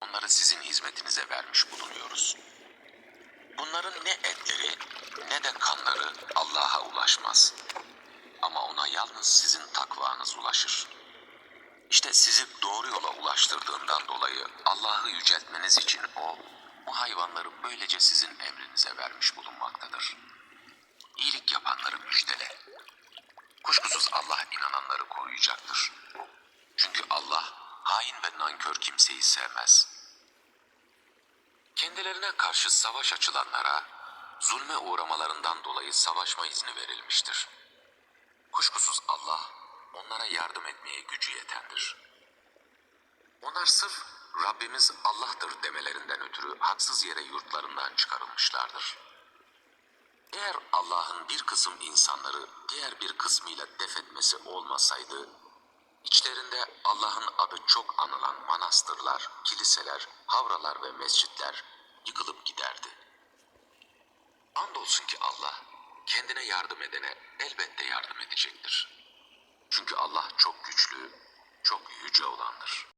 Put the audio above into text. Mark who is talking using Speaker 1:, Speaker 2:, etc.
Speaker 1: Onları sizin hizmetinize vermiş bulunuyoruz. Bunların ne etleri ne de kanları Allah'a ulaşmaz. Ama ona yalnız sizin takvanız ulaşır. İşte sizi doğru yola ulaştırdığından dolayı Allah'ı yüceltmeniz için o, bu hayvanları böylece sizin emrinize vermiş bulunmaktadır. İyilik yapanları müjdele. Kuşkusuz Allah inananları koruyacaktır. Çünkü Allah nankör kimseyi sevmez. Kendilerine karşı savaş açılanlara zulme uğramalarından dolayı savaşma izni verilmiştir. Kuşkusuz Allah onlara yardım etmeye gücü yetendir. Onlar sırf Rabbimiz Allah'tır demelerinden ötürü haksız yere yurtlarından çıkarılmışlardır. Eğer Allah'ın bir kısım insanları diğer bir kısmıyla def etmesi olmasaydı, içlerinde Allah'ın adı çok anılan manastırlar, kiliseler, havralar ve mescitler yıkılıp giderdi. Andolsun ki Allah kendine yardım edene elbette yardım edecektir. Çünkü Allah çok güçlü, çok yüce olandır.